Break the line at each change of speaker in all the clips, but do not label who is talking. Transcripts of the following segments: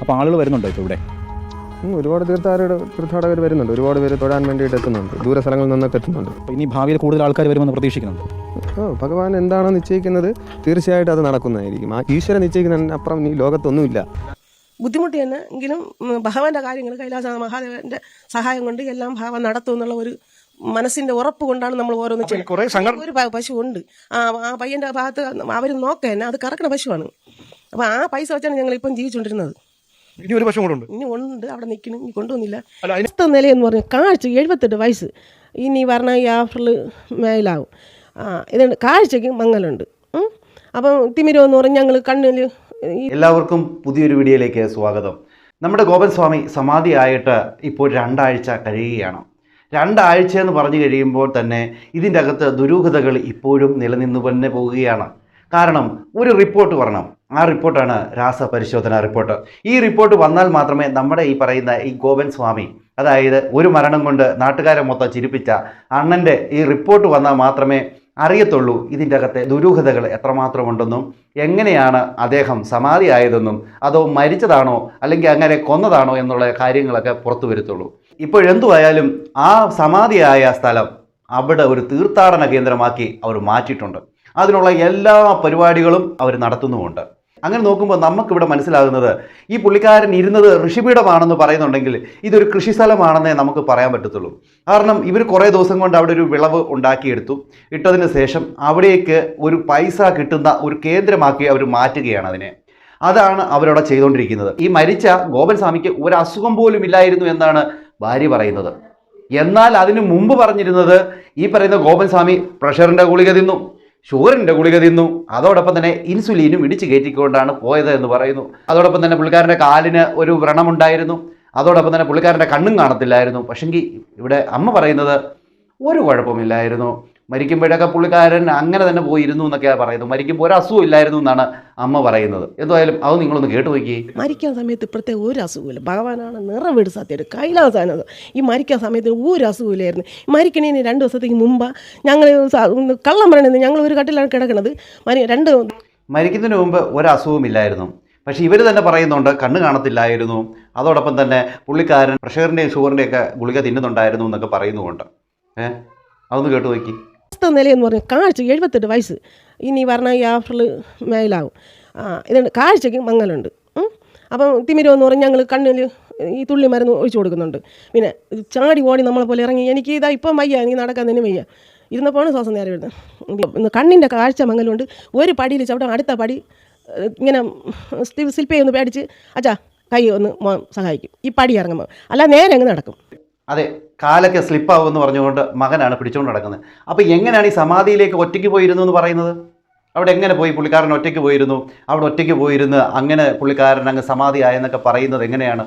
അപ്പോൾ ആളുകൾ വരുന്നുണ്ടോ ഇപ്പോൾ ഇവിടെ?
ഒരുപാട് തീർത്ഥാടകർ തീർത്ഥാടകർ വരുന്നുണ്ട്. ഒരുപാട് പേര് തൊഴാൻ വേണ്ടിയിട്ട് എത്തുന്നുണ്ട്. ദൂര സ്ഥലങ്ങളിൽ നിന്നൊക്കെ എത്തുന്നുണ്ട്.
അപ്പോൾ ഇനി ഭാവിയിൽ കൂടുതൽ ആൾക്കാർ വരുമെന്ന് പ്രതീക്ഷിക്കുന്നുണ്ട്?
ഓ ഭഗവാൻ എന്താണോ നിശ്ചയിക്കുന്നത് തീർച്ചയായിട്ടും അത് നടക്കുന്നതായിരിക്കും. ആ ഈശ്വരൻ നിശ്ചയിക്കുന്നതിന് അപ്പുറം ഈ ലോകത്തൊന്നുമില്ല.
ബുദ്ധിമുട്ട് തന്നെ എങ്കിലും ഭഗവാന്റെ കാര്യങ്ങൾ കൈലാസ മഹാദേവന്റെ സഹായം കൊണ്ട് എല്ലാം ഭാവം നടത്തും എന്നുള്ള ഒരു മനസ്സിന്റെ ഉറപ്പ് കൊണ്ടാണ് നമ്മൾ ഓരോന്ന് ചെയ്യുന്നത്. ഒരു പശു ഉണ്ട് ആ ആ പയ്യന്റെ ഭാഗത്ത് അവർ നോക്കുക തന്നെ അത് കറക്കണ പശുവാണ്. അപ്പൊ ആ പൈസ വെച്ചാണ് ഞങ്ങൾ ഇപ്പം ജീവിച്ചുകൊണ്ടിരുന്നത്.
ഇനി ഒരു പശു കൂടെ ഉണ്ട്.
ഇനി ഉണ്ട് അവിടെ നിൽക്കണം. ഇനി കൊണ്ടുവന്നില്ല. അടുത്ത നിലയെന്ന് പറഞ്ഞാൽ കാഴ്ച എഴുപത്തെട്ട് വയസ്സ്. ഇനി പറഞ്ഞാൽ ഈ ആഫറിൽ മേലാവും. ആ ഇതുണ്ട്. കാഴ്ചയ്ക്ക് മങ്ങലുണ്ട്. അപ്പം തിമിരോ എന്ന് പറഞ്ഞാൽ ഞങ്ങൾ കണ്ണിൽ
എല്ലാവർക്കും പുതിയൊരു വീഡിയോയിലേക്ക് സ്വാഗതം. നമ്മുടെ ഗോപൻ സ്വാമി സമാധി ആയിട്ട് ഇപ്പോൾ രണ്ടാഴ്ച കഴിയുകയാണ്. രണ്ടാഴ്ച എന്ന് പറഞ്ഞു കഴിയുമ്പോൾ തന്നെ ഇതിന്റെ അകത്ത് ദുരൂഹതകൾ ഇപ്പോഴും നിലനിന്നു തന്നെ പോവുകയാണ് കാരണം ഒരു റിപ്പോർട്ട് വരണം. ആ റിപ്പോർട്ടാണ് രാസപരിശോധന റിപ്പോർട്ട്. ഈ റിപ്പോർട്ട് വന്നാൽ മാത്രമേ നമ്മുടെ ഈ പറയുന്ന ഈ ഗോപൻ സ്വാമി അതായത് ഒരു മരണം കൊണ്ട് നാട്ടുകാരെ മൊത്തം ചിരിപ്പിച്ച അണ്ണന്റെ ഈ റിപ്പോർട്ട് വന്നാൽ മാത്രമേ അറിയത്തുള്ളൂ ഇതിന്റെ അകത്തെ ദുരൂഹതകൾ എത്രമാത്രമുണ്ടെന്നും എങ്ങനെയാണ് അദ്ദേഹം സമാധി സമാധിയായതെന്നും അതോ മരിച്ചതാണോ അല്ലെങ്കിൽ അങ്ങനെ കൊന്നതാണോ എന്നുള്ള കാര്യങ്ങളൊക്കെ പുറത്തു വരുത്തുള്ളൂ. ഇപ്പോഴെന്തുവായാലും ആ സമാധിയായ സ്ഥലം അവിടെ ഒരു തീർത്ഥാടന കേന്ദ്രമാക്കി അവർ മാറ്റിയിട്ടുണ്ട്. അതിനുള്ള എല്ലാ പരിപാടികളും അവർ നടത്തുന്നുമുണ്ട്. അങ്ങനെ നോക്കുമ്പോൾ നമുക്കിവിടെ മനസ്സിലാകുന്നത് ഈ പുള്ളിക്കാരൻ ഇരുന്നത് ഋഷിപീഠമാണെന്ന് പറയുന്നുണ്ടെങ്കിൽ ഇതൊരു കൃഷിസ്ഥലമാണെന്നേ നമുക്ക് പറയാൻ പറ്റത്തുള്ളൂ. കാരണം ഇവർ കുറേ ദിവസം കൊണ്ട് അവിടെ ഒരു വിളവ് ഉണ്ടാക്കിയെടുത്തു. ഇട്ടതിന് ശേഷം അവിടേക്ക് ഒരു പൈസ കിട്ടുന്ന ഒരു കേന്ദ്രമാക്കി അവർ മാറ്റുകയാണ് അതിനെ. അതാണ് അവരവിടെ ചെയ്തുകൊണ്ടിരിക്കുന്നത്. ഈ മരിച്ച ഗോപൻ സ്വാമിക്ക് ഒരു അസുഖം പോലും ഇല്ലായിരുന്നു എന്നാണ് ഭാര്യ പറയുന്നത്. എന്നാൽ അതിനു മുമ്പ് പറഞ്ഞിരുന്നത് ഈ പറയുന്ന ഗോപൻ സ്വാമി പ്രഷറിന്റെ ഗുളിക തിന്നു. ഷുഗറിന്റെ ഗുളിക തിന്നു. അതോടൊപ്പം തന്നെ ഇൻസുലിനും ഇടിച്ചു കയറ്റിക്കൊണ്ടാണ് പോയത് എന്ന് പറയുന്നു. അതോടൊപ്പം തന്നെ പുള്ളിക്കാരന്റെ കാലിന് ഒരു വ്രണമുണ്ടായിരുന്നു. അതോടൊപ്പം തന്നെ പുള്ളിക്കാരന്റെ കണ്ണും കാണത്തില്ലായിരുന്നു. പക്ഷെങ്കിൽ ഇവിടെ അമ്മ പറയുന്നത് ഒരു കുഴപ്പമില്ലായിരുന്നു. മരിക്കുമ്പോഴൊക്കെ പുള്ളിക്കാരൻ അങ്ങനെ തന്നെ പോയിരുന്നു എന്നൊക്കെയാണ് പറയുന്നത്. മരിക്കുമ്പോൾ ഒരു അസുഖം ഇല്ലായിരുന്നു എന്നാണ് അമ്മ പറയുന്നത്. എന്തായാലും അത് നിങ്ങളൊന്ന് കേട്ടു നോക്കി
മരിക്കാൻ സമയത്ത് ഇപ്പോഴത്തെ ഒരു അസുഖമില്ല ഭഗവാനാണ് നിറവീട് സത്യം കൈലാസാനത് ഈ മരിക്കാൻ സമയത്ത് ഒരു അസുഖമില്ലായിരുന്നു മരിക്കണേന് രണ്ട് ദിവസത്തേക്ക് മുമ്പ് ഞങ്ങൾ കള്ളം പറയണത് ഞങ്ങൾ ഒരു കട്ടിലാണ് കിടക്കണത്. രണ്ട്
മരിക്കുന്നതിന് മുമ്പ് ഒരു അസുഖമില്ലായിരുന്നു പക്ഷേ ഇവർ തന്നെ പറയുന്നുണ്ട് കണ്ണ് കാണത്തില്ലായിരുന്നു. അതോടൊപ്പം തന്നെ പുള്ളിക്കാരൻ പ്രഷറിന്റെയും ഷുഗറിന്റെയും ഒക്കെ ഗുളിക തിന്നുന്നുണ്ടായിരുന്നു എന്നൊക്കെ പറയുന്നുമുണ്ട്. ഏഹ് അതൊന്ന് കേട്ടു നോക്കി.
അവസ്ഥ നിലയെന്ന് പറഞ്ഞാൽ കാഴ്ച എഴുപത്തെട്ട് വയസ്സ്. ഇനി പറഞ്ഞാൽ ഈ ആഫറിൽ മേലാവും ഇതുണ്ട്. കാഴ്ചയ്ക്ക് മങ്ങലുണ്ട്. അപ്പം തിമിരോ എന്ന് പറഞ്ഞാൽ ഞങ്ങൾ കണ്ണിൽ ഈ തുള്ളി മരുന്ന് ഒഴിച്ചു കൊടുക്കുന്നുണ്ട്. പിന്നെ ചാടി ഓടി നമ്മളെ പോലെ ഇറങ്ങി എനിക്ക് ഇതാ ഇപ്പം വയ്യ എനിക്ക് നടക്കാൻ തന്നെ വയ്യ. ഇരുന്നപ്പോഴാണ് ശ്വാസം നേരെ വരുന്നത്. കണ്ണിന്റെ കാഴ്ച മങ്ങലുണ്ട്. ഒരു പടിയിൽ ചവിട്ടാൻ അടുത്ത പടി ഇങ്ങനെ ചെയ്യുന്ന പേടിച്ച് അച്ഛാ കൈ ഒന്ന് സഹായിക്കും. ഈ പടി ഇറങ്ങുമ്പോൾ അല്ല നേരെ അങ്ങ് നടക്കും.
അതെ കാലൊക്കെ സ്ലിപ്പാവുമെന്ന് പറഞ്ഞുകൊണ്ട് മകനാണ് പിടിച്ചുകൊണ്ട് നടക്കുന്നത്. അപ്പോൾ എങ്ങനെയാണ് ഈ സമാധിയിലേക്ക് ഒറ്റയ്ക്ക് പോയിരുന്നു എന്ന് പറയുന്നത്? അവിടെ എങ്ങനെ പോയി? പുള്ളിക്കാരൻ ഒറ്റയ്ക്ക് പോയിരുന്നു. അവിടെ ഒറ്റയ്ക്ക് പോയിരുന്ന്. അങ്ങനെ പുള്ളിക്കാരൻ അങ്ങ് സമാധി ആയെന്നൊക്കെ പറയുന്നത് എങ്ങനെയാണ്?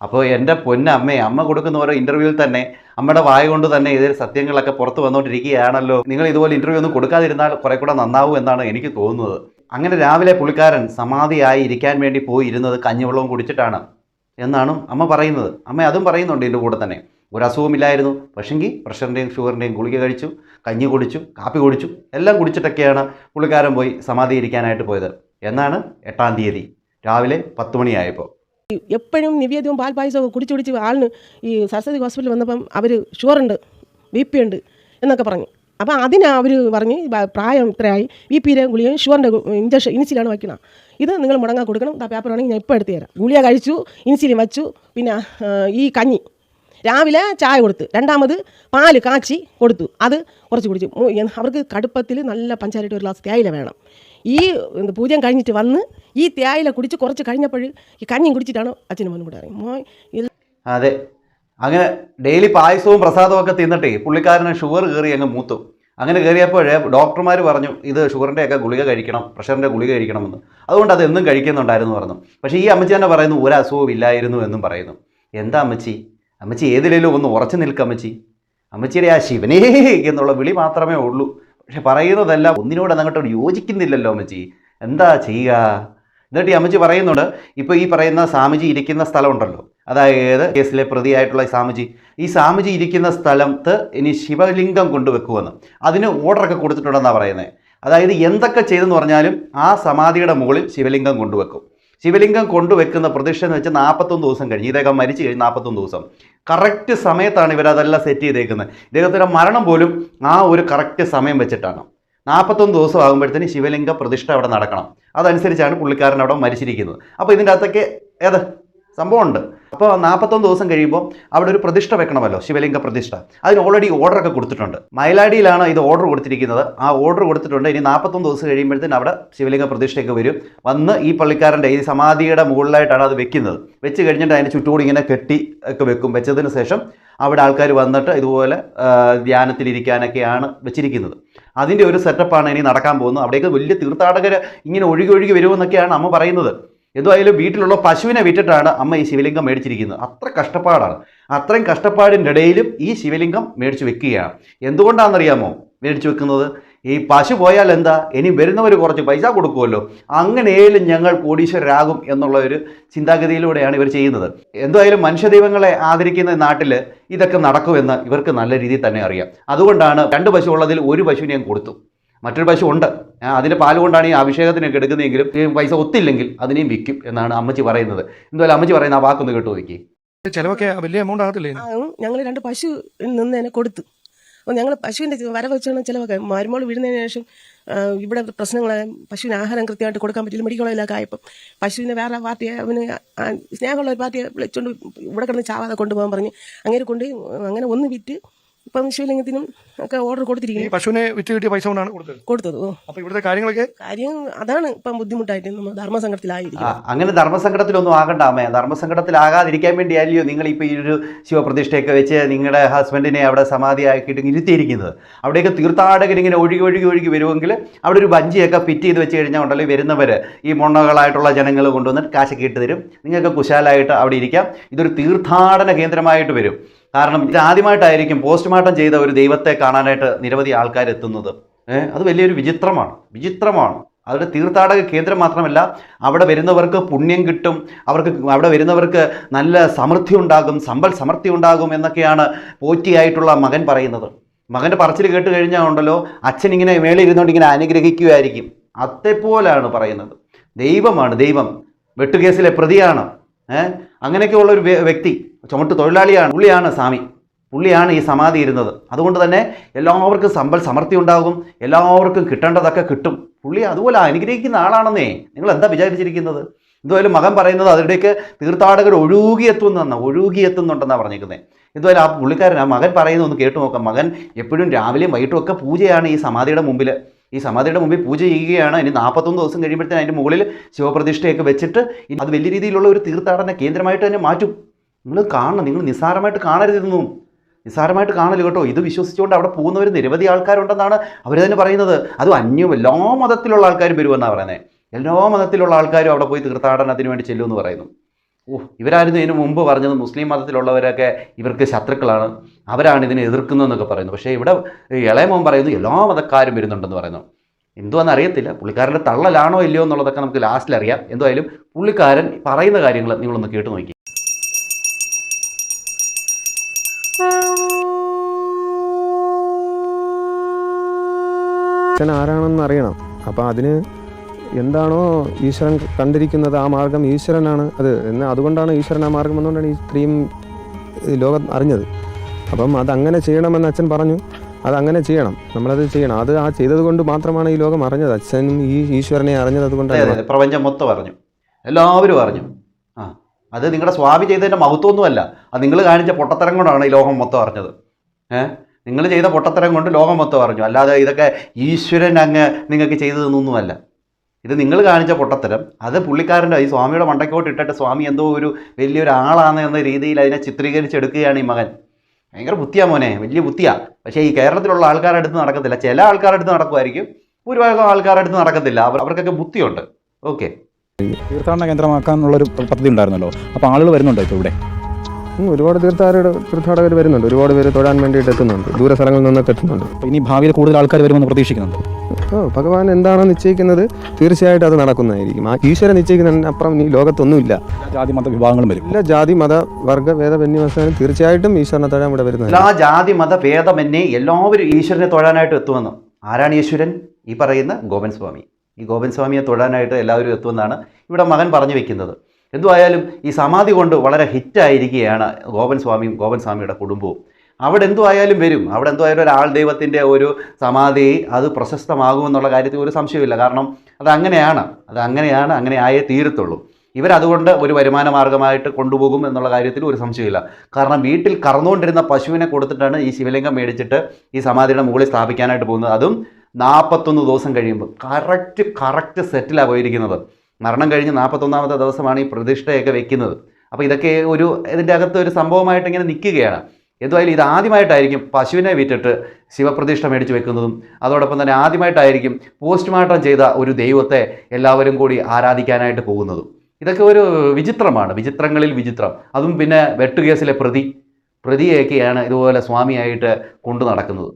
അപ്പോൾ എന്റെ പൊന്നമ്മേ അമ്മ കൊടുക്കുന്ന ഓരോ ഇന്റർവ്യൂവിൽ തന്നെ അമ്മയുടെ വായ കൊണ്ട് തന്നെ ഇതിൽ സത്യങ്ങളൊക്കെ പുറത്ത് വന്നുകൊണ്ടിരിക്കുകയാണല്ലോ. നിങ്ങൾ ഇതുപോലെ ഇന്റർവ്യൂ ഒന്നും കൊടുക്കാതിരുന്നാൽ കുറെ കൂടെ നന്നാവും എന്നാണ് എനിക്ക് തോന്നുന്നത്. അങ്ങനെ രാവിലെ പുള്ളിക്കാരൻ സമാധിയായി ഇരിക്കാൻ വേണ്ടി പോയിരുന്നത് കഞ്ഞിവെള്ളവും കുടിച്ചിട്ടാണ്. എന്നാണ് അമ്മ പറയുന്നത്. അമ്മ അതും പറയുന്നുണ്ട് ഇതിന്റെ കൂടെ തന്നെ. ഒരു അസുഖമില്ലായിരുന്നു പക്ഷെങ്കിൽ പ്രഷറിന്റെയും ഷുഗറിന്റെയും ഗുളിക കഴിച്ചു കഞ്ഞി കുടിച്ചു കാപ്പി കുടിച്ചു എല്ലാം കുടിച്ചിട്ടൊക്കെയാണ് പുള്ളിക്കാരൻ പോയി സമാധി ഇരിക്കാനായിട്ട് പോയത്. എന്നാണ് എട്ടാം തീയതി. രാവിലെ പത്ത് മണിയായപ്പോൾ
എപ്പോഴും നിവേദ്യവും പാൽപ്പായസവും കുടിച്ച് കുടിച്ച് ആളിന് ഈ സരസ്വതി ഹോസ്പിറ്റലിൽ വന്നപ്പം അവർ ഷുഗറുണ്ട് ബി പി ഉണ്ട് എന്നൊക്കെ പറഞ്ഞു. അപ്പം അതിന് അവർ പറഞ്ഞ് പ്രായം ഇത്രയായി ബി പിയിലെ ഗുളികയും ഷുഗറിന്റെ ഇഞ്ചക്ഷൻ ഇനിച്ചിലാണ് വയ്ക്കണം. ഇത് നിങ്ങൾ മുടങ്ങാൻ കൊടുക്കണം. ആ പേപ്പർ വേണമെങ്കിൽ ഞാൻ ഇപ്പോൾ എടുത്തു തരാം. ഗുളിക കഴിച്ചു ഇൻസുലിൻ വച്ചു പിന്നെ ഈ കഞ്ഞി. രാവിലെ ചായ കൊടുത്ത്. രണ്ടാമത് പാൽ കാച്ചി കൊടുത്തു. അത് കുറച്ച് കുടിച്ചു. അവർക്ക് കടുപ്പത്തിൽ നല്ല പഞ്ചാരയിട്ട് ഒരു ഗ്ലാസ് തേയില വേണം. ഈ പൂജയും കഴിഞ്ഞിട്ട് വന്ന് ഈ തേയില കുടിച്ച് കുറച്ച് കഴിഞ്ഞപ്പോൾ ഈ കഞ്ഞിയും കുടിച്ചിട്ടാണ് അച്ഛനും മോനും കൂടെ
അതെ. അങ്ങനെ ഡെയിലി പായസവും പ്രസാദവും ഒക്കെ തിന്നിട്ടേ പുള്ളിക്കാരന് ഷുഗർ കയറി അങ്ങ് മൂത്തു. അങ്ങനെ കയറിയപ്പോഴേ ഡോക്ടർമാർ പറഞ്ഞു ഇത് ഷുഗറിന്റെ ഒക്കെ ഗുളിക കഴിക്കണം പ്രഷറിന്റെ ഗുളിക കഴിക്കണമെന്ന്. അതുകൊണ്ട് അത് എന്നും കഴിക്കുന്നുണ്ടായിരുന്നു പറഞ്ഞു. പക്ഷേ ഈ അമ്മച്ചി തന്നെ പറയുന്നു ഒരു അസുഖവും ഇല്ലായിരുന്നു എന്നും പറയുന്നു. എന്താ അമ്മച്ചി? അമ്മച്ചി ഏതിലേലും ഒന്ന് ഉറച്ചു നിൽക്കുക അമ്മച്ചി. അമ്മച്ചിയുടെ ആ ശിവനേ എന്നുള്ള വിളി മാത്രമേ ഉള്ളൂ. പക്ഷെ പറയുന്നതെല്ലാം ഒന്നിനോട് അങ്ങോട്ട് യോജിക്കുന്നില്ലല്ലോ അമ്മച്ചി. എന്താ ചെയ്യുക? എന്നിട്ട് ഈ അമ്മച്ചി പറയുന്നുണ്ട് ഇപ്പോൾ ഈ പറയുന്ന സ്വാമിജി ഇരിക്കുന്ന സ്ഥലമുണ്ടല്ലോ. അതായത് കേസിലെ പ്രതിയായിട്ടുള്ള ഈ സ്വാമിജി. ഈ സ്വാമിജി ഇരിക്കുന്ന സ്ഥലത്ത് ഇനി ശിവലിംഗം കൊണ്ടുവെക്കുമെന്ന് അതിന് ഓർഡറൊക്കെ കൊടുത്തിട്ടുണ്ടെന്നാണ് പറയുന്നത് അതായത് എന്തൊക്കെ ചെയ്തെന്ന് പറഞ്ഞാലും ആ സമാധിയുടെ മുകളിൽ ശിവലിംഗം കൊണ്ടുവെക്കും. ശിവലിംഗം കൊണ്ടുവെക്കുന്ന പ്രതിഷ്ഠ എന്ന് വെച്ചാൽ നാൽപ്പത്തൊന്ന് ദിവസം കഴിഞ്ഞ് ഇദ്ദേഹം മരിച്ചു കഴിഞ്ഞ് നാൽപ്പത്തൊന്ന് ദിവസം. കറക്റ്റ് സമയത്താണ് ഇവരതെല്ലാം സെറ്റ് ചെയ്തേക്കുന്നത്. ഇദ്ദേഹത്തിന്റെ മരണം പോലും ആ ഒരു കറക്റ്റ് സമയം വെച്ചിട്ടാണ്. നാൽപ്പത്തൊന്ന് ദിവസം ആകുമ്പോഴത്തേന് ശിവലിംഗ പ്രതിഷ്ഠ അവിടെ നടക്കണം. അതനുസരിച്ചാണ് പുള്ളിക്കാരൻ അവിടെ മരിച്ചിരിക്കുന്നത്. അപ്പോൾ ഇതിന്റെ അകത്തൊക്കെ ഏത്? സംഭവമുണ്ട്. അപ്പോൾ നാൽപ്പത്തൊന്ന് ദിവസം കഴിയുമ്പോൾ അവിടെ ഒരു പ്രതിഷ്ഠ വെക്കണമല്ലോ ശിവലിംഗ പ്രതിഷ്ഠ. അതിന് ഓൾറെഡി ഓർഡറൊക്കെ കൊടുത്തിട്ടുണ്ട്. മൈലാടിയിലാണ് ഇത് ഓർഡർ കൊടുത്തിരിക്കുന്നത്. ആ ഓർഡർ കൊടുത്തിട്ടുണ്ട്. ഇനി നാൽപ്പത്തൊന്ന് ദിവസം കഴിയുമ്പോഴത്തേന് അവിടെ ശിവലിംഗ പ്രതിഷ്ഠയൊക്കെ വരും. വന്ന് ഈ പള്ളിക്കാരന്റെ ഈ സമാധിയുടെ മുകളിലായിട്ടാണ് അത് വെക്കുന്നത്. വെച്ച് കഴിഞ്ഞിട്ട് അതിന് ചുറ്റുകൂടി ഇങ്ങനെ കെട്ടി ഒക്കെ വെക്കും. വെച്ചതിന് ശേഷം അവിടെ ആൾക്കാർ വന്നിട്ട് ഇതുപോലെ ധ്യാനത്തിലിരിക്കാനൊക്കെയാണ് വെച്ചിരിക്കുന്നത്. അതിന്റെ ഒരു സെറ്റപ്പാണ് ഇനി നടക്കാൻ പോകുന്നത്. അവിടേക്ക് വലിയ തീർത്ഥാടകർ ഇങ്ങനെ ഒഴുകി ഒഴുകി വരുമെന്നൊക്കെയാണ് അമ്മ പറയുന്നത്. എന്തായാലും വീട്ടിലുള്ള പശുവിനെ വിറ്റിട്ടാണ് അമ്മ ഈ ശിവലിംഗം മേടിച്ചിരിക്കുന്നത്. അത്ര കഷ്ടപ്പാടാണ്. അത്രയും കഷ്ടപ്പാടിന്റെ ഇടയിലും ഈ ശിവലിംഗം മേടിച്ച് വെക്കുകയാണ്. എന്തുകൊണ്ടാണെന്നറിയാമോ മേടിച്ചു വെക്കുന്നത്? ഈ പശു പോയാൽ എന്താ? ഇനി വരുന്നവർ കുറച്ച് പൈസ കൊടുക്കുമല്ലോ അങ്ങനെയും ഞങ്ങൾ കോടീശ്വരരാകും എന്നുള്ള ഒരു ചിന്താഗതിയിലൂടെയാണ് ഇവർ ചെയ്യുന്നത്. എന്തായാലും മനുഷ്യദൈവങ്ങളെ ആദരിക്കുന്ന നാട്ടിൽ ഇതൊക്കെ നടക്കുമെന്ന് ഇവർക്ക് നല്ല രീതിയിൽ തന്നെ അറിയാം. അതുകൊണ്ടാണ് രണ്ട് പശു ഉള്ളതിൽ ഒരു പശുവിനെ ഞാൻ കൊടുത്തു. മറ്റൊരു പശു ഉണ്ട്. അതിന് പാൽ പാൽ കൊണ്ടാണ് ഈ അഭിഷേകത്തിനൊക്കെ എടുക്കുന്നതെങ്കിലും പൈസ ഒത്തില്ലെങ്കിൽ അതിനെയും വിൽക്കും എന്നാണ് അമ്മച്ചി പറയുന്നത്. എന്തായാലും അമ്മച്ചി പറയുന്ന ആ വാക്കൊന്ന് കേട്ടു നോക്കി
ചിലവൊക്കെ വലിയ എമൗണ്ട് ആകത്തില്ലേ?
ഞങ്ങൾ രണ്ട് പശു നിന്ന് കൊടുത്തു. ഞങ്ങൾ പശുവിന്റെ വരവ് വെച്ചാണ് ചിലവൊക്കെ. മരുമോൾ വീഴുന്നതിന് ശേഷം ഇവിടെ പ്രശ്നങ്ങൾ പശുവിന് ആഹാരം കൃത്യമായിട്ട് കൊടുക്കാൻ പറ്റില്ല മെഡിക്കൽ ആയപ്പം പശുവിനെ വേറെ പാർട്ടിയെ അവന് സ്നേഹമുള്ള ഒരു പാർട്ടിയെ വിളിച്ചുകൊണ്ട് ഇവിടെ കിടന്ന് ചാവാതെ കൊണ്ടുപോകാൻ പറഞ്ഞ് അങ്ങനെ കൊണ്ട് അങ്ങനെ ഒന്ന് വിറ്റ് ഇപ്പം ശിവലിംഗത്തിനും ഒക്കെ ഓർഡർ
ഈ
കൊടുത്തിരിക്കുന്നു
പശുവിനെ വിറ്റ് കിട്ടിയ പൈസ കൊണ്ടാണ് കൊടുത്തത്?
കൊടുത്തത് ഓ.
അപ്പൊ ഇവിടുത്തെ കാര്യങ്ങളൊക്കെ?
കാര്യം അതാണ് ഇപ്പം ബുദ്ധിമുട്ടായിട്ട് നമ്മൾ
ആ,
ധർമ്മസങ്കടത്തിലായിരിക്കും
അങ്ങനെ ധർമ്മസങ്കടത്തിലൊന്നും ആകണ്ട അമ്മേ. ധർമ്മസങ്കടത്തിലാകാതിരിക്കാൻ വേണ്ടിയല്ലയോ നിങ്ങൾ ഇപ്പോൾ ഈ ഒരു ശിവപ്രതിഷ്ഠയൊക്കെ വെച്ച് നിങ്ങളുടെ ഹസ്ബൻഡിനെ അവിടെ സമാധിയാക്കിയിട്ട് ഇരുത്തിയിരിക്കുന്നത്. അവിടെയൊക്കെ തീർത്ഥാടകർ ഇങ്ങനെ ഒഴുകി ഒഴുകി ഒഴുകി വരുമെങ്കിൽ അവിടെ ഒരു വഞ്ചിയൊക്കെ ഫിറ്റ് ചെയ്ത് വെച്ച് കഴിഞ്ഞാൽ ഉണ്ടല്ലോ ഈ വരുന്നവർ ഈ മൊണ്ണകളായിട്ടുള്ള ജനങ്ങൾ കൊണ്ടുവന്നിട്ട് കാശൊക്കെ ഇട്ട് തരും. നിങ്ങൾക്ക് കുശാലായിട്ട് അവിടെ ഇരിക്കാം. ഇതൊരു തീർത്ഥാടന കേന്ദ്രമായിട്ട് വരും. കാരണം ഇതാദ്യമായിട്ടായിരിക്കും പോസ്റ്റ്മോർട്ടം ചെയ്ത ഒരു ദൈവത്തെ കാണാനായിട്ട് നിരവധി ആൾക്കാർ എത്തുന്നത്. അത് വലിയൊരു വിചിത്രമാണ്. വിചിത്രമാണ്. അതൊരു തീർത്ഥാടക കേന്ദ്രം മാത്രമല്ല അവിടെ വരുന്നവർക്ക് പുണ്യം കിട്ടും അവർക്ക് അവിടെ വരുന്നവർക്ക് നല്ല സമൃദ്ധി ഉണ്ടാകും സമ്പൽ സമൃദ്ധി ഉണ്ടാകും എന്നൊക്കെയാണ് പോറ്റിയായിട്ടുള്ള മകൻ പറയുന്നത്. മകന്റെ പറച്ചിൽ കേട്ട് കഴിഞ്ഞാൽ ഉണ്ടല്ലോ അച്ഛൻ ഇങ്ങനെ മേളിൽ ഇരുന്നുകൊണ്ട് ഇങ്ങനെ അനുഗ്രഹിക്കുമായിരിക്കും അതേപോലാണ് പറയുന്നത്. ദൈവമാണ് ദൈവം. വെട്ടുകേസിലെ പ്രതിയാണ്. ഏഹ് അങ്ങനെയൊക്കെയുള്ള ഒരു വ്യക്തി ചുമട്ട് തൊഴിലാളിയാണ് പുള്ളിയാണ് സ്വാമി. പുള്ളിയാണ് ഈ സമാധി ഇരുന്നത്. അതുകൊണ്ട് തന്നെ എല്ലാവർക്കും സമ്പൽ സമൃദ്ധി ഉണ്ടാകും എല്ലാവർക്കും കിട്ടേണ്ടതൊക്കെ കിട്ടും. പുള്ളി അതുപോലെ അനുഗ്രഹിക്കുന്ന ആളാണെന്നേ. നിങ്ങൾ എന്താ വിചാരിച്ചിരിക്കുന്നത്? എന്തുമായാലും മകൻ പറയുന്നത് അതിലേക്ക് തീർത്ഥാടകർ ഒഴുകിയെത്തുന്നെന്ന ഒഴുകിയെത്തുന്നുണ്ടെന്നാണ് പറഞ്ഞിരിക്കുന്നത് എന്തുമായാലും ആ പുള്ളിക്കാരൻ ആ മകൻ പറയുന്നത് ഒന്ന് കേട്ടു നോക്കാം. മകൻ എപ്പോഴും രാവിലെയും വൈകിട്ടും ഒക്കെ പൂജയാണ് ഈ സമാധിയുടെ മുമ്പിൽ ഈ സമാധിയുടെ മുമ്പിൽ പൂജ ചെയ്യുകയാണ്. ഇനി നാൽപ്പത്തൊന്ന് ദിവസം കഴിയുമ്പോഴത്തേന് അതിന്റെ മുകളിൽ ശിവപ്രതിഷ്ഠയൊക്കെ വെച്ചിട്ട് ഇനി അത് വലിയ രീതിയിലുള്ള ഒരു തീർത്ഥാടന കേന്ദ്രമായിട്ട് തന്നെ മാറ്റും. നിങ്ങൾ കാണണം. നിങ്ങൾ നിസ്സാരമായിട്ട് കാണരുതെന്നും. നിസ്സാരമായിട്ട് കാണൽ കേട്ടോ. ഇത് വിശ്വസിച്ചുകൊണ്ട് അവിടെ പോകുന്നവർ നിരവധി ആൾക്കാരുണ്ടെന്നാണ് അവർ തന്നെ പറയുന്നത്. അതും അന്യം എല്ലാ മതത്തിലുള്ള ആൾക്കാരും വരുമെന്നാണ് പറയുന്നത്. എല്ലാ മതത്തിലുള്ള ആൾക്കാരും അവിടെ പോയി തീർത്ഥാടനത്തിന് വേണ്ടി ചെല്ലുമെന്ന് പറയുന്നു. ഓ ഇവരായിരുന്നു ഇതിനു മുമ്പ് പറഞ്ഞത് മുസ്ലിം മതത്തിലുള്ളവരൊക്കെ ഇവർക്ക് ശത്രുക്കളാണ്. അവരാണ് ഇതിനെ എതിർക്കുന്നതെന്നൊക്കെ പറയുന്നു. പക്ഷേ ഇവിടെ ഇളയമോൻ പറയുന്നു എല്ലാ മതക്കാരും വരുന്നുണ്ടെന്ന് പറയുന്നു. എന്തുവാന്ന് അറിയത്തില്ല. പുള്ളിക്കാരന്റെ തള്ളലാണോ ഇല്ലയോ എന്നുള്ളതൊക്കെ നമുക്ക് ലാസ്റ്റിൽ അറിയാം. എന്തായാലും പുള്ളിക്കാരൻ പറയുന്ന കാര്യങ്ങൾ നിങ്ങളൊന്ന് കേട്ട് നോക്കി.
ആരാണെന്ന് അറിയണം. അപ്പം അതിന് എന്താണോ ഈശ്വരൻ കണ്ടിരിക്കുന്നത് ആ മാർഗം ഈശ്വരനാണ് അത്. എന്ന് അതുകൊണ്ടാണ് ഈശ്വരൻ ആ മാർഗം എന്നുകൊണ്ടാണ് ഈ സ്ത്രീയും ലോകം അറിഞ്ഞത്. അപ്പം അതങ്ങനെ ചെയ്യണമെന്ന് അച്ഛൻ പറഞ്ഞു. അതങ്ങനെ ചെയ്യണം. നമ്മളത് ചെയ്യണം. അത് ആ ചെയ്തത് കൊണ്ട് മാത്രമാണ് ഈ ലോകം അറിഞ്ഞത്. അച്ഛനും ഈ ഈശ്വരനെ അറിഞ്ഞത്
അതെ
അതുകൊണ്ടാണ്
അതെ. പ്രപഞ്ചം മൊത്തം അറിഞ്ഞു. എല്ലാവരും അറിഞ്ഞു. ആ അത് നിങ്ങളുടെ സ്വാമി ചെയ്തതിന്റെ മഹത്വമൊന്നുമല്ല. അത് നിങ്ങൾ കാണിച്ച പൊട്ടത്തരം കൊണ്ടാണ് ഈ ലോകം മൊത്തം അറിഞ്ഞത്. ഏഹ് നിങ്ങൾ ചെയ്ത പൊട്ടത്തരം കൊണ്ട് ലോകം മൊത്തം അറിഞ്ഞു. അല്ലാതെ ഇതൊക്കെ ഈശ്വരൻ അങ്ങ് നിങ്ങൾക്ക് ചെയ്തു തന്നൊന്നുമല്ല ഇത് നിങ്ങൾ കാണിച്ച പൊട്ടത്തരം. അത് പുള്ളിക്കാരന്റെ ഈ സ്വാമിയുടെ മണ്ടയ്ക്കോട്ട് ഇട്ടിട്ട് സ്വാമി എന്തോ ഒരു വലിയൊരു ആളാണ് എന്ന രീതിയിൽ അതിനെ ചിത്രീകരിച്ചെടുക്കുകയാണ് ഈ മകൻ. ഭയങ്കര ബുദ്ധിയാ മോനെ വലിയ ബുദ്ധിയാ. പക്ഷേ ഈ കേരളത്തിലുള്ള ആൾക്കാരുടെ അടുത്ത് നടക്കത്തില്ല. ചില ആൾക്കാരുടെ അടുത്ത് നടക്കുമായിരിക്കും. ഭൂരിഭാഗം ആൾക്കാരുടെ അടുത്ത് നടക്കത്തില്ല. അവർ അവർക്കൊക്കെ ബുദ്ധിയുണ്ട്. ഓക്കെ.
തീർത്ഥാടന കേന്ദ്രമാക്കാനുള്ളൊരു പദ്ധതി ഉണ്ടായിരുന്നല്ലോ. അപ്പോൾ ആളുകൾ വരുന്നുണ്ടോ ഇപ്പോൾ ഇവിടെ?
ഒരുപാട് തീർത്ഥാടകർ തീർത്ഥാടകർ വരുന്നുണ്ട്. ഒരുപാട് പേര് തൊഴാൻ വേണ്ടിയിട്ട് എത്തുന്നുണ്ട്. ദൂര സ്ഥലങ്ങളിൽ നിന്നൊക്കെ എത്തുന്നുണ്ട്.
ഇനി ഭാവിയിൽ കൂടുതൽ ആൾക്കാർ വരുമെന്ന് പ്രതീക്ഷിക്കുന്നുണ്ട്?
ഓ ഭഗവാൻ എന്താണോ നിശ്ചയിക്കുന്നത്? തീർച്ചയായിട്ടും അത് നടക്കുന്നതായിരിക്കും. ആ ഈശ്വരൻ നിശ്ചയിക്കുന്ന അപ്പുറം ഈ ലോകത്തൊന്നുമില്ല.
ജാതി മത വിഭാഗങ്ങളും വരും.
എല്ലാ ജാതി മത വർഗ വേദ ബന്യവസാനം തീർച്ചയായിട്ടും ഈശ്വരനെ തൊഴാൻ ഇവിടെ വരുന്നത്
എല്ലാ ജാതി മത ഭേദമന്യേ എല്ലാവരും ഈശ്വരനെ തൊഴാനായിട്ട് എത്തുമെന്ന്. ആരാണ് ഈശ്വരൻ? ഈ പറയുന്ന ഗോപൻ സ്വാമി. ഈ ഗോപൻ സ്വാമിയെ തൊഴാനായിട്ട് എല്ലാവരും എത്തുമെന്നാണ് ഇവിടെ മകൻ പറഞ്ഞു വെക്കുന്നത്. എന്തുവായാലും ഈ സമാധി കൊണ്ട് വളരെ ഹിറ്റായിരിക്കുകയാണ് ഗോപൻ സ്വാമിയും ഗോപൻ സ്വാമിയുടെ കുടുംബവും. അവിടെ എന്തുമായാലും വരും. അവിടെ എന്തുമായാലും ആയാലും ആൾ ദൈവത്തിന്റെ ഒരു സമാധി അത് പ്രശസ്തമാകുമെന്നുള്ള കാര്യത്തിൽ ഒരു സംശയമില്ല കാരണം അത് അങ്ങനെയാണ്. അത് അങ്ങനെയാണ്. അങ്ങനെ ആയേ തീരത്തുള്ളൂ. ഇവരതുകൊണ്ട് ഒരു വരുമാന മാർഗമായിട്ട് കൊണ്ടുപോകും എന്നുള്ള കാര്യത്തിൽ ഒരു സംശയമില്ല കാരണം വീട്ടിൽ കറന്നുകൊണ്ടിരുന്ന പശുവിനെ കൊടുത്തിട്ടാണ് ഈ ശിവലിംഗം മേടിച്ചിട്ട് ഈ സമാധിയുടെ മുകളിൽ സ്ഥാപിക്കാനായിട്ട് പോകുന്നത്. അതും നാൽപ്പത്തൊന്ന് ദിവസം കഴിയുമ്പോൾ. കറക്റ്റ് കറക്റ്റ് സെറ്റിലാണ് പോയിരിക്കുന്നത്. മരണം കഴിഞ്ഞ് നാൽപ്പത്തൊന്നാമത്തെ ദിവസമാണ് ഈ പ്രതിഷ്ഠയൊക്കെ വെക്കുന്നത്. അപ്പോൾ ഇതൊക്കെ ഒരു ഇതിന്റെ അകത്ത് ഒരു സംഭവമായിട്ട് ഇങ്ങനെ നിൽക്കുകയാണ്. എന്തായാലും ഇത് ആദ്യമായിട്ടായിരിക്കും പശുവിനെ വിറ്റിട്ട് ശിവപ്രതിഷ്ഠ മേടിച്ച് വെക്കുന്നതും. അതോടൊപ്പം തന്നെ ആദ്യമായിട്ടായിരിക്കും പോസ്റ്റ്മോർട്ടം ചെയ്ത ഒരു ദൈവത്തെ എല്ലാവരും കൂടി ആരാധിക്കാനായിട്ട് പോകുന്നതും. ഇതൊക്കെ ഒരു വിചിത്രമാണ്. വിചിത്രങ്ങളിൽ വിചിത്രം. അതും പിന്നെ വെട്ടുകേസിലെ പ്രതി. പ്രതിയൊക്കെയാണ് ഇതുപോലെ സ്വാമിയായിട്ട് കൊണ്ടു നടക്കുന്നത്.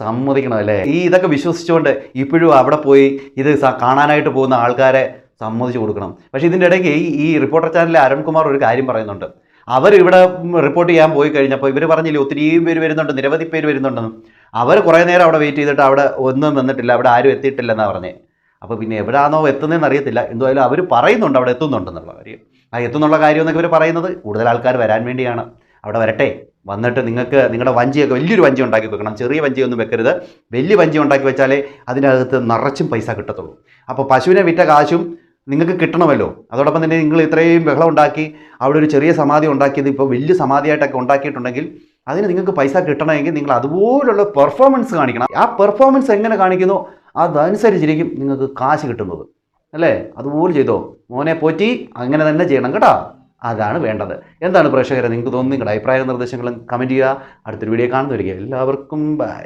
സമ്മതിക്കണം അല്ലേ? ഈ ഇതൊക്കെ വിശ്വസിച്ചുകൊണ്ട് ഇപ്പോഴും അവിടെ പോയി ഇത് കാണാനായിട്ട് പോകുന്ന ആൾക്കാരെ സമ്മതിച്ചു കൊടുക്കണം. പക്ഷേ ഇതിന്റെ ഇടയ്ക്ക് ഈ റിപ്പോർട്ടർ ചാനലിലെ അരുൺകുമാർ ഒരു കാര്യം പറയുന്നുണ്ട്. അവർ ഇവിടെ റിപ്പോർട്ട് ചെയ്യാൻ പോയി കഴിഞ്ഞപ്പോൾ ഇവർ പറഞ്ഞില്ലേ ഒത്തിരി പേര് വരുന്നുണ്ട് നിരവധി പേര് വരുന്നുണ്ടെന്ന്. അവർ കുറേ നേരം അവിടെ വെയിറ്റ് ചെയ്തിട്ട് അവിടെ ഒന്നും വന്നിട്ടില്ല അവിടെ ആരും എത്തിയിട്ടില്ലെന്നാണ് പറഞ്ഞത് അപ്പോൾ പിന്നെ എവിടെയാണോ എത്തുന്നതെന്ന് അറിയത്തില്ല. എന്തായാലും അവർ പറയുന്നുണ്ട് അവിടെ എത്തുന്നുണ്ടെന്നുള്ള കാര്യം. ആ എത്തുന്നുള്ള കാര്യം എന്നൊക്കെ ഇവർ പറയുന്നത് കൂടുതൽ ആൾക്കാർ വരാൻ വേണ്ടിയാണ്. അവിടെ വരട്ടെ. വന്നിട്ട് നിങ്ങൾക്ക് നിങ്ങളുടെ വഞ്ചിയൊക്കെ വലിയൊരു വഞ്ചി ഉണ്ടാക്കി വെക്കണം. ചെറിയ വഞ്ചിയൊന്നും വെക്കരുത്. വലിയ വഞ്ചി ഉണ്ടാക്കി വെച്ചാലേ അതിനകത്ത് നിറച്ചും പൈസ കിട്ടത്തുള്ളൂ. അപ്പോൾ പശുവിനെ വിറ്റ കാശും നിങ്ങൾക്ക് കിട്ടണമല്ലോ. അതോടൊപ്പം തന്നെ നിങ്ങൾ ഇത്രയും ബഹളം ഉണ്ടാക്കി അവിടെ ഒരു ചെറിയ സമാധി ഉണ്ടാക്കിയത് ഇപ്പോൾ വലിയ സമാധിയായിട്ടൊക്കെ ഉണ്ടാക്കിയിട്ടുണ്ടെങ്കിൽ അതിന് നിങ്ങൾക്ക് പൈസ കിട്ടണമെങ്കിൽ നിങ്ങൾ അതുപോലുള്ള പെർഫോമൻസ് കാണിക്കണം. ആ പെർഫോമൻസ് എങ്ങനെ കാണിക്കുന്നു? അതനുസരിച്ചിരിക്കും നിങ്ങൾക്ക് കാശ് കിട്ടുന്നത്. അല്ലേ? അതുപോലെ ചെയ്തോ. മോനെ പോറ്റി അങ്ങനെ തന്നെ ചെയ്യണം കേട്ടോ. അതാണ് വേണ്ടത്. എന്താണ് പ്രേക്ഷകരെ നിങ്ങൾക്ക് തോന്നുന്നു നിങ്ങളുടെ അഭിപ്രായ നിർദ്ദേശങ്ങളും കമന്റ് ചെയ്യുക. അടുത്തൊരു വീഡിയോ കാണുന്നവരിക എല്ലാവർക്കും ബൈ